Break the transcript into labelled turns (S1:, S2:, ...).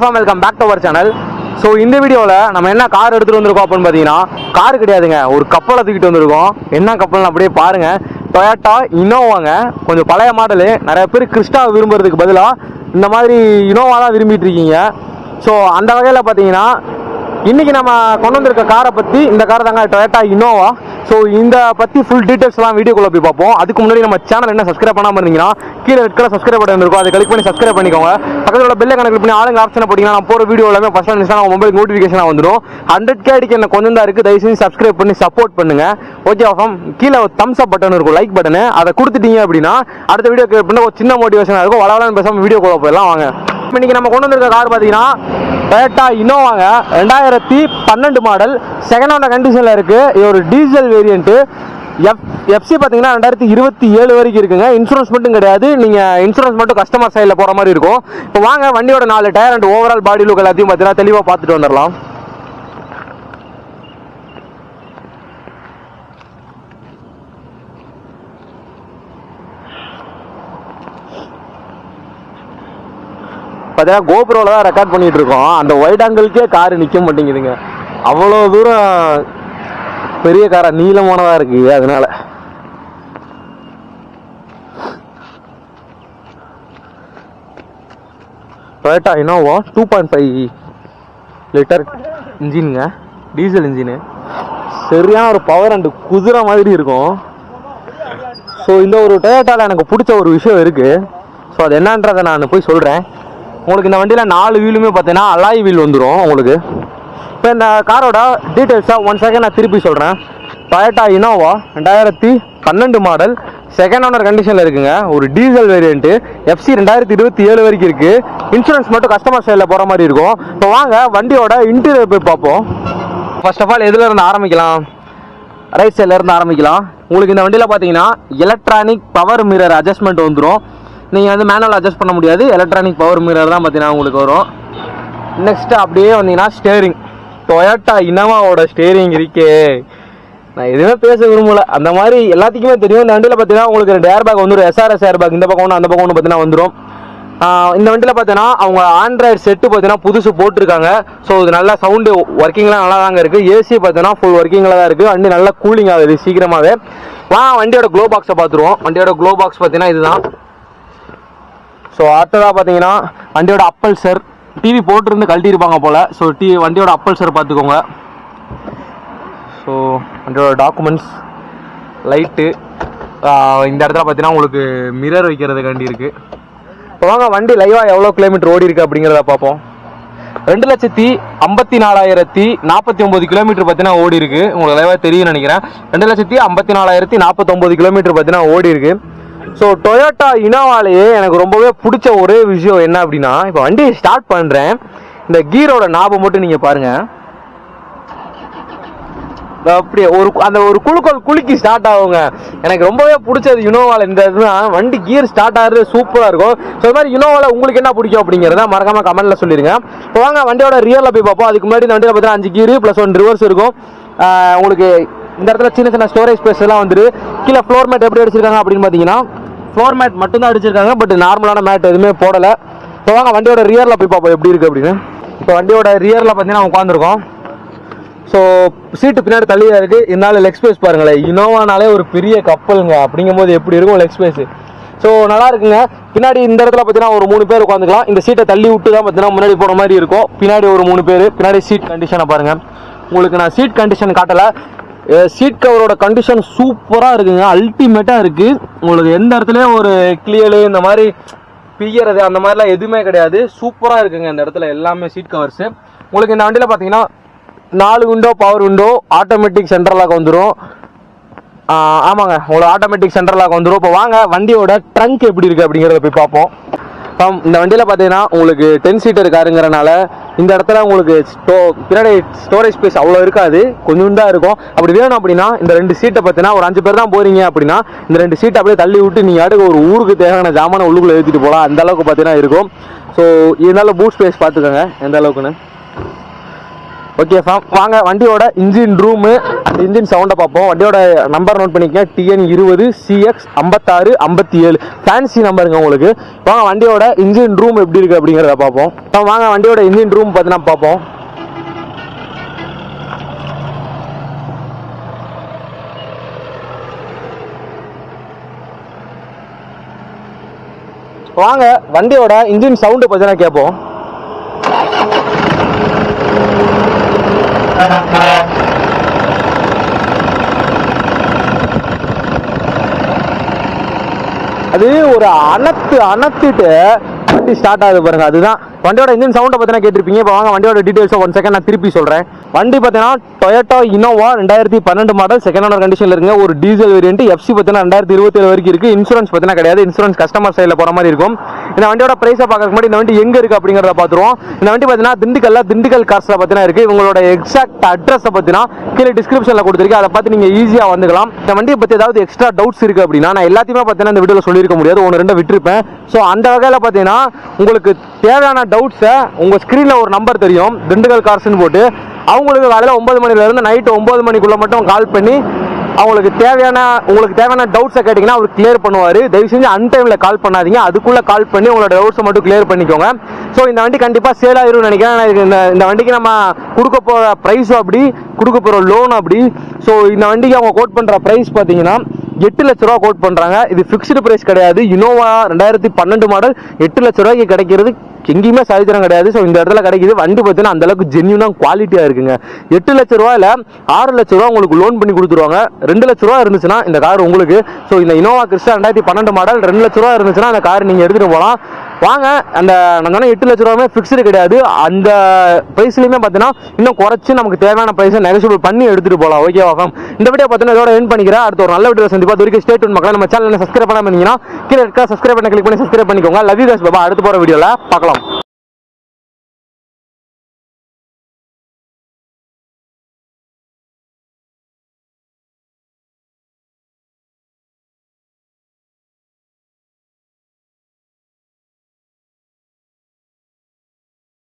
S1: Form welcome back to our channel so இந்த வீடியோவில் நம்ம என்ன கார் எடுத்துகிட்டு வந்திருக்கோம் அப்படின்னு பார்த்தீங்கன்னா கார் கிடையாதுங்க. ஒரு கப்பலை தூக்கிட்டு வந்திருக்கோம். என்ன கப்பல்னு அப்படியே பாருங்கள் டொயாட்டா இனோவாங்க கொஞ்சம் பழைய மாடலு நிறைய பேர் கிறிஸ்டா விரும்புறதுக்கு பதிலாக இந்த மாதிரி இனோவா தான் விரும்பிட்டு இருக்கீங்க. ஸோ அந்த வகையில் பார்த்தீங்கன்னா இன்றைக்கி நம்ம கொண்டு வந்திருக்க காரை பற்றி இந்த கார் தாங்க டொயாட்டா இனோவா ஸோ இந்த பற்றி ஃபுல் டீட்டெயில்ஸ்லாம் வீடியோக்குள்ள போய் பார்ப்போம். அதுக்கு முன்னாடி நம்ம சேனல் என்ன சப்ஸ்கிரைப் பண்ணாமல் இருந்தீங்கன்னா கீழே ரெட் கலர் சப்ஸ்கிரைப் பட்டன் இருக்கும். அதை கிளிக் பண்ணி சப்ஸ்கிரைப் பண்ணிக்கோங்க. பக்கத்தில் பெல்லை கணக்கு பண்ணி ஆளுங்க ஆப்ஷனை போட்டிங்கன்னா நான் போகிற வீடியோ எல்லாமே ஃபஸ்ட் நிமிஷம் மொபைல் நோட்டிஃபிகேஷன் வந்துடும். ஹண்ட்ரட் கே அடிக்க என்ன கொஞ்சம் தான் இருக்குது தயவு செஞ்சு சப்ஸ்கிரைப் பண்ணி சப்போர்ட் பண்ணுங்க. ஓகே ஆஃபம் கீழே தம்ஸ் அப் பட்டன் இருக்கும் லைக் பட்டனு அதை கொடுத்துட்டீங்க அப்படின்னா அடுத்த வீடியோக்கு எப்படின்னா ஒரு சின்ன மோட்டிவேஷனாக இருக்கும். வளவலான்னு பேசாமல் வீடியோ கூட போயிடலாம். வாங்க. இன்னைக்கு நம்ம கொண்டு வந்திருக்க கார் பார்த்தீங்கன்னா டொயோட்டா இனோவாங்க ரெண்டாயிரத்தி பன்னெண்டு மாடல். செகண்ட் கண்டிஷனில் இருக்குது இது ஒரு டீசல் வேரியண்ட்டு எஃப் எஃப்சி பார்த்தீங்கன்னா ரெண்டாயிரத்தி இருபத்தி ஏழு வரைக்கும் இருக்குங்க. இன்சூரன்ஸ் மட்டும் கிடையாது. நீங்கள் இன்சூரன்ஸ் மட்டும் கஸ்டமர் சைடில் போகிற மாதிரி இருக்கும். இப்போ வாங்க வண்டியோட நாலு tyre and overall body look எல்லாத்தையும் பார்த்தீங்கன்னா தெளிவாக பார்த்துட்டு வந்துடலாம். பார்த்தீங்கன்னா கோபுரோவில் தான் ரெக்கார்ட் பண்ணிகிட்டு இருக்கோம். அந்த ஒயிட் ஆங்கிள்க்கே கார் நிற்க மாட்டேங்குதுங்க. அவ்வளோ தூரம் பெரிய காராக நீளமானதாக இருக்குது அதனால. Toyota Innova two point five litre இன்ஜினுங்க diesel engine சரியான ஒரு பவர் அண்ட் குதிரை மாதிரி இருக்கும். ஸோ இந்த ஒரு டொயோட்டாவில் எனக்கு பிடிச்ச ஒரு விஷயம் இருக்குது ஸோ அது என்னன்றதை நான் போய் சொல்கிறேன் உங்களுக்கு இந்த வண்டியில் நாலு வீலுமே பார்த்தீங்கன்னா அலாய் வீல் வந்துடும் உங்களுக்கு. இப்போ இந்த காரோட டீட்டெயில்ஸாக ஒன் செகண்ட் நான் திருப்பி சொல்கிறேன் டொயோட்டா இனோவா ரெண்டாயிரத்தி பன்னெண்டு மாடல் செகண்ட் ஓனர் கண்டிஷனில் இருக்குங்க. ஒரு டீசல் வேரியண்ட்டு எஃப்சி ரெண்டாயிரத்தி இருபத்தி ஏழு வரைக்கும் இருக்குது இன்சூரன்ஸ் மட்டும் கஸ்டமர் சைடில் போகிற மாதிரி இருக்கும். இப்போ வாங்க வண்டியோட இன்டீரியர் போய் பார்ப்போம். ஃபர்ஸ்ட் ஆஃப் ஆல் எதுலேருந்து ஆரம்பிக்கலாம்? ரைட் சைடில் இருந்து ஆரம்பிக்கலாம். உங்களுக்கு இந்த வண்டியில் பார்த்தீங்கன்னா எலக்ட்ரானிக் பவர் மிரர் அட்ஜஸ்ட்மெண்ட் வந்துடும் நீங்கள் வந்து மேனுவல் அட்ஜஸ்ட் பண்ண முடியாது. எலக்ட்ரானிக் பவர் மிரர் தான் பார்த்தீங்கன்னா உங்களுக்கு வரும். நெக்ஸ்ட் அப்படியே வந்தீங்கன்னா ஸ்டேரிங் டொயோட்டா இனவாவோட ஸ்டேரிங் இருக்கே. நான் எதுவுமே பேச விரும்பல. அந்த மாதிரி எல்லாத்துக்குமே தெரியும். இந்த வண்டியில் பார்த்தீங்கன்னா உங்களுக்கு ரெண்டு ஏர் பேக் வந்துடும் எஸ்ஆர்எஸ் ஏர் பேக் இந்த பக்கம் ஒன்று அந்த பக்கம் ஒன்று பார்த்தீங்கன்னா வந்துடும் இந்த வண்டியில் பார்த்தீங்கன்னா அவங்க ஆண்ட்ராய்டு செட்டு பார்த்தீங்கன்னா புதுசு போட்டிருக்காங்க. ஸோ இது நல்லா சவுண்டு ஒர்க்கிங்லாம் நல்லா தாங்க இருக்குது ஏசி பார்த்தீங்கன்னா ஃபுல் ஒர்க்கிங்கில் தான் இருக்குது வண்டி நல்லா கூலிங் ஆகுது சீக்கிரமாகவே வா வண்டியோட க்ளோ பாக்ஸை பார்த்துருவோம் வண்டியோட க்ளோ பாக்ஸ் பார்த்தீங்கன்னா இதுதான். ஸோ அடுத்ததாக பார்த்தீங்கன்னா வண்டியோட அப்பல் சார் டிவி போட்டிருந்து கழட்டியிருப்பாங்க போல். ஸோ டி வண்டியோட அப்பல் சார் பார்த்துக்கோங்க. ஸோ வண்டியோட டாக்குமெண்ட்ஸ் லைட்டு இந்த இடத்துல பார்த்தீங்கன்னா உங்களுக்கு மிரர் வைக்கிறதுக்காண்டி இருக்குது இப்போ வாங்க வண்டி லைவாக எவ்வளோ கிலோமீட்டர் ஓடி இருக்கு அப்படிங்கிறத பார்ப்போம். ரெண்டு லட்சத்தி ஐம்பத்தி நாலாயிரத்தி நாற்பத்தி ஒம்பது கிலோமீட்டர் பார்த்தீங்கன்னா ஓடி இருக்குது உங்களுக்கு லைவாக தெரியும்னு நினைக்கிறேன். ரெண்டு லட்சத்தி ஐம்பத்தி நாலாயிரத்தி நாற்பத்தொம்பது கிலோமீட்டர் பார்த்தீங்கன்னா ஓடி இருக்குது ஸோ டொயோட்டா இனோவாலேயே எனக்கு ரொம்பவே பிடிச்ச ஒரே விஷயம் என்ன அப்படின்னா இப்போ வண்டியை ஸ்டார்ட் பண்ணுறேன் இந்த கீரோட ஞாபகம் மட்டும் நீங்கள் பாருங்கள் அப்படியே ஒரு அந்த ஒரு குழுக்கள் குலுக்கி ஸ்டார்ட் ஆகுங்க. எனக்கு ரொம்பவே பிடிச்சது இனோவாவில் இந்த இதுனா வண்டி கீர் ஸ்டார்ட் ஆகுறது சூப்பராக இருக்கும். ஸோ இது மாதிரி இனோவாவில் உங்களுக்கு என்ன பிடிக்கும் அப்படிங்கிறத மறக்காம கமெண்ட்டில் சொல்லிருங்க இப்போ வாங்க வண்டியோட ரியலில் போய் பார்ப்போம். அதுக்கு முன்னாடி இந்த வண்டியில் பார்த்தீங்கன்னா அஞ்சு கீர் ப்ளஸ் ஒன் ரிவர்ஸ் இருக்கும். உங்களுக்கு இந்த இடத்துல சின்ன சின்ன ஸ்டோரேஜ் ஸ்பேஸ் எல்லாம் வந்துரு. கீழே ஃப்ளோர் மேட் எப்படி அடிச்சிருக்காங்க அப்படின்னு பார்த்தீங்கன்னா ஃப்ளோர் மேட் மட்டும் தான் அடிச்சிருக்காங்க பட் நார்மலான மேட் எதுவுமே போடலை. இப்போ வாங்க வண்டியோட ரியரில் போய் பார்ப்போம் எப்படி இருக்குது அப்படின்னு. இப்போ வண்டியோட ரியரில் பார்த்தீங்கன்னா உட்காந்துருக்கோம் ஸோ சீட்டு பின்னாடி தள்ளி இருக்குது இருந்தாலும் லெக் ஸ்பேஸ் பாருங்களேன். இனோவானாலே ஒரு பெரிய கப்பலுங்க. அப்படிங்கும்போது எப்படி இருக்கும் லெக் ஸ்பேஸ் ஸோ நல்லா இருக்குங்க. பின்னாடி இந்த இடத்துல பார்த்தீங்கன்னா ஒரு மூணு பேர் உட்காந்துக்கலாம் இந்த சீட்டை தள்ளி விட்டு தான் பார்த்தீங்கன்னா முன்னாடி போன மாதிரி இருக்கும். பின்னாடி ஒரு மூணு பேர். பின்னாடி சீட் கண்டிஷனை பாருங்கள் உங்களுக்கு நான் சீட் கண்டிஷன் காட்டலை. சீட் கவரோட கண்டிஷன் சூப்பராக இருக்குங்க. அல்டிமேட்டாக இருக்குது உங்களுக்கு எந்த இடத்துலையும் ஒரு கிளியலு இந்த மாதிரி பிய்யறது அந்த மாதிரிலாம் எதுவுமே கிடையாது. சூப்பராக இருக்குங்க இந்த இடத்துல எல்லாமே சீட் கவர்ஸு உங்களுக்கு இந்த வண்டியில் பார்த்தீங்கன்னா நாலு window power window automatic central lock வந்துடும் ஆமாங்க. உங்களுக்கு ஆட்டோமேட்டிக் சென்ட்ரல் லாக் வந்துடும் இப்போ வாங்க வண்டியோட ட்ரங்க் எப்படி இருக்குது அப்படிங்கிறத போய் பார்ப்போம். இப்போ இந்த வண்டியில் பார்த்தீங்கன்னா உங்களுக்கு டென் சீட்டர் காருங்கிறனால இந்த இடத்துல உங்களுக்கு ஸ்டோ பின்னாடி ஸ்டோரேஜ் ஸ்பேஸ் அவ்வளோ இருக்காது. கொஞ்சம் தான் இருக்கும். அப்படி வேணும் அப்படின்னா இந்த ரெண்டு சீட்டை பார்த்தீங்கன்னா ஒரு அஞ்சு பேர் தான் போகிறீங்க அப்படின்னா இந்த ரெண்டு சீட்டை அப்படியே தள்ளி விட்டு நீங்கள் அடுக்க ஒரு ஊருக்கு தேவையான ஜாமான உள்ளுக்குள்ளே ஏற்றிட்டு போகலாம். அந்த அளவுக்கு பார்த்தீங்கன்னா இருக்கும். ஸோ இருந்தாலும் பூட் ஸ்பேஸ் பார்த்துக்கோங்க எந்த அளவுக்குன்னு? ஓகே ஃபேம் வாங்க வண்டியோட இன்ஜின் ரூமு அந்த இன்ஜின் சவுண்டை பார்ப்போம். வண்டியோட நம்பர் நோட் பண்ணிக்கங்க. டிஎன் இருபது சிஎக்ஸ் ஐம்பத்தாறு ஐம்பத்தி ஏழு ஃபேன்சி நம்பருங்க உங்களுக்கு. வாங்க வண்டியோட இன்ஜின் ரூம் எப்படி இருக்குது அப்படிங்கிறத பார்ப்போம். இப்போ வாங்க வண்டியோட இன்ஜின் ரூம் பார்த்தீங்கன்னா பார்ப்போம். வாங்க வண்டியோட இன்ஜின் சவுண்டு பார்த்தீங்கன்னா கேட்போம். அது ஒரு அனத்து அனத்திட்டு ஸ்டார்ட் ஆகுது பாருங்க அதுதான். வண்டியோட இன்ஜின் சவுண்டை பார்த்தீங்கன்னா கேட்டிருப்பீங்க. இப்போ வாங்க வண்டியோட டீடைல்ஸ் ஒன் செகண்ட் நான் திருப்பி சொல்கிறேன் வண்டி பார்த்தீங்கன்னா டொயட்டோ இனோவா ரெண்டாயிரத்தி பன்னெண்டு மாடல் செகண்ட் ஓனர் கண்டிஷனில் இருக்குங்க. ஒரு டீசல் வேரியன்ட் எஃப்சி பார்த்தீங்கன்னா ரெண்டாயிரத்தி இருபத்தி ஏழு வரைக்கும் இருக்குது இன்சூரன்ஸ் பார்த்தீங்கன்னா கிடையாது. இன்சூரன்ஸ் கஸ்டமர் சைடில் போகிற மாதிரி இருக்கும். இந்த வண்டியோட ப்ரைஸை பார்க்கறதுக்கு முன்னாடி இந்த வண்டி எங்கே இருக்குது அப்படிங்கிறத பார்த்துருவோம். இந்த வண்டி பார்த்தீங்கன்னா திண்டுக்கல்ல திண்டுக்கல் கார்ஸில் பார்த்தீங்கன்னா இருக்குது இவங்களோட எக்ஸாக்ட் அட்ரஸை பார்த்தீங்கன்னா கீழே டிஸ்கிரிப்ஷனில் கொடுத்துருக்கேன். அதை பார்த்து நீங்கள் ஈஸியாக வந்துக்கலாம். இந்த வண்டியை பற்றி ஏதாவது எக்ஸ்ட்ரா டவுட்ஸ் இருக்குது அப்படின்னா நான் எல்லாத்தையுமே பார்த்தீங்கன்னா இந்த வீடியோவில் சொல்லியிருக்க முடியாது. ஒன்று ரெண்டு விட்டுருப்பேன். ஸோ அந்த வகையில் பார்த்தீங்கன்னா உங்களுக்கு தேவையான டவுட்ஸை உங்கள் ஸ்க்ரீனில் ஒரு நம்பர் தெரியும். திண்டுக்கல் கார்ஸ்னு போட்டு. அவங்களுக்கு காலையில் ஒம்பது மணிலேருந்து நைட்டு ஒம்பது மணிக்குள்ளே மட்டும் கால் பண்ணி அவங்களுக்கு தேவையான உங்களுக்கு தேவையான டவுட்ஸை கேட்டிங்கன்னா அவர் கிளியர் பண்ணுவார். தயவு செஞ்சு அன்டைமில் கால் பண்ணாதீங்க. அதுக்குள்ளே கால் பண்ணி உங்களோட டவுட்ஸை மட்டும் கிளியர் பண்ணிக்கோங்க. ஸோ இந்த வண்டி கண்டிப்பாக சேல் ஆயிரும்னு நினைக்கிறேன். இந்த இந்த வண்டிக்கு நம்ம கொடுக்க போகிற ப்ரைஸும் அப்படி கொடுக்க போகிற லோன் அப்படி. ஸோ இந்த வண்டிக்கு அவங்க கோட் பண்ணுற ப்ரைஸ் பார்த்தீங்கன்னா எட்டு லட்ச ரூபா கோட் பண்ணுறாங்க இது ஃபிக்ஸ்டு ப்ரைஸ் கிடையாது. இனோவா ரெண்டாயிரத்தி பன்னெண்டு மாடல் எட்டு லட்ச ரூபாய்க்கு கிடைக்கிறது எங்கேயுமே சரித்திரம் கிடையாது. ஸோ இந்த இடத்துல கிடைக்குது. வண்டி பார்த்தீங்கன்னா அந்த அளவுக்கு ஜென்யூனாக குவாலிட்டியாக இருக்குங்க. எட்டு லட்ச ரூபாயில ஆறு லட்ச ரூபா உங்களுக்கு லோன் பண்ணி கொடுத்துருவாங்க. ரெண்டு லட்ச ரூபா இருந்துச்சுன்னா இந்த கார் உங்களுக்கு. ஸோ இந்த இனோவா கிறிஸ்டா ரெண்டாயிரத்தி பன்னெண்டு மாடல் ரெண்டு லட்ச ரூபா இருந்துச்சுன்னா அந்த கார் நீங்கள் எடுத்துகிட்டு போகலாம். வாங்க அந்த நான் சொன்ன எட்டு லட்ச ரூபாயுமே ஃபிக்ஸ்டு கிடையாது. அந்த ப்ரைஸ்லையுமே பார்த்தீங்கன்னா இன்னும் குறைச்சி நமக்கு தேவையான ப்ரைஸை நெகசிபிள் பண்ணி எடுத்துகிட்டு போகலாம். ஓகேவா fam? இந்த வீடியோ பார்த்தீங்கன்னா இதோட என் பண்ணிக்கிறேன். அடுத்த ஒரு நல்ல வீடியோ சந்திப்பா அது வரைக்கும் ஸ்டேட் மக்களை. நம்ம சேனல் சப்ஸ்கிரைப் பண்ணாமல் இருந்தீங்கன்னா கீழே இருக்கா சப்ஸ்கிரைப் பண்ண கிளிக் பண்ணி சப்ஸ்கிரைப் பண்ணிக்கோங்க. லவ் யூ கேஸ் பாபா அடுத்து போகிற வீடியோவில் பார்க்கலாம்.